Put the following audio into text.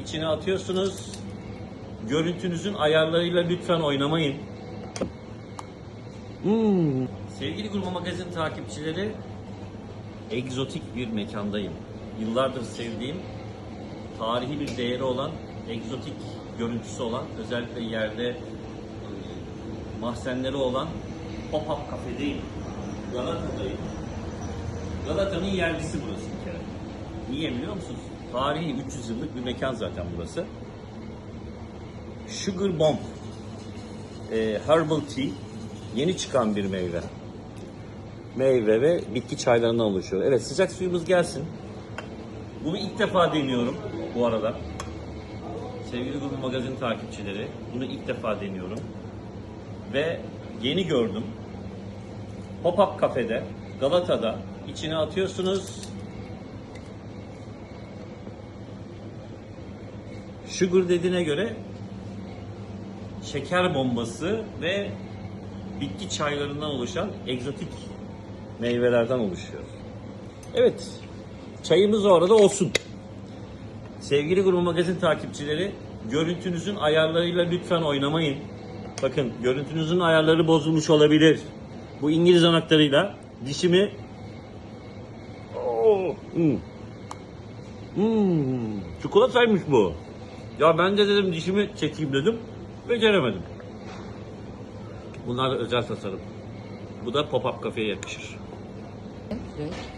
içine atıyorsunuz. Görüntünüzün ayarlarıyla lütfen oynamayın. Hmm. Sevgili Gurme Magazin takipçileri, egzotik bir mekandayım. Yıllardır sevdiğim, tarihi bir değeri olan, egzotik görüntüsü olan, özellikle yerde e, mahzenleri olan pop-up kafedeyim. Galata'dayım. Galata'nın yerlisi burası bir kere. Niye biliyor musunuz? Tarihi 300 yıllık bir mekan zaten burası. Sugar Bomb e, Herbal Tea yeni çıkan bir meyve. Meyve ve bitki çaylarından oluşuyor. Evet sıcak suyumuz gelsin. Bunu ilk defa deniyorum bu arada. Sevgili Gurme Magazin takipçileri, bunu ilk defa deniyorum. Ve yeni gördüm. Pop-up kafede, Galata'da içine atıyorsunuz. Sugar dediğine göre şeker bombası ve bitki çaylarından oluşan egzotik meyvelerden oluşuyor. Evet, çayımız o arada olsun. Sevgili Gurme Magazin takipçileri, görüntünüzün ayarlarıyla lütfen oynamayın. Bakın, görüntünüzün ayarları bozulmuş olabilir. Bu İngiliz anahtarıyla dişimi... Oo, hmm. Hmm, çikolataymış bu. Ya ben de dedim dişimi çekeyim dedim. Beceremedim. Bunlar özel tasarım. Bu da pop-up kafeye yakışır. Evet.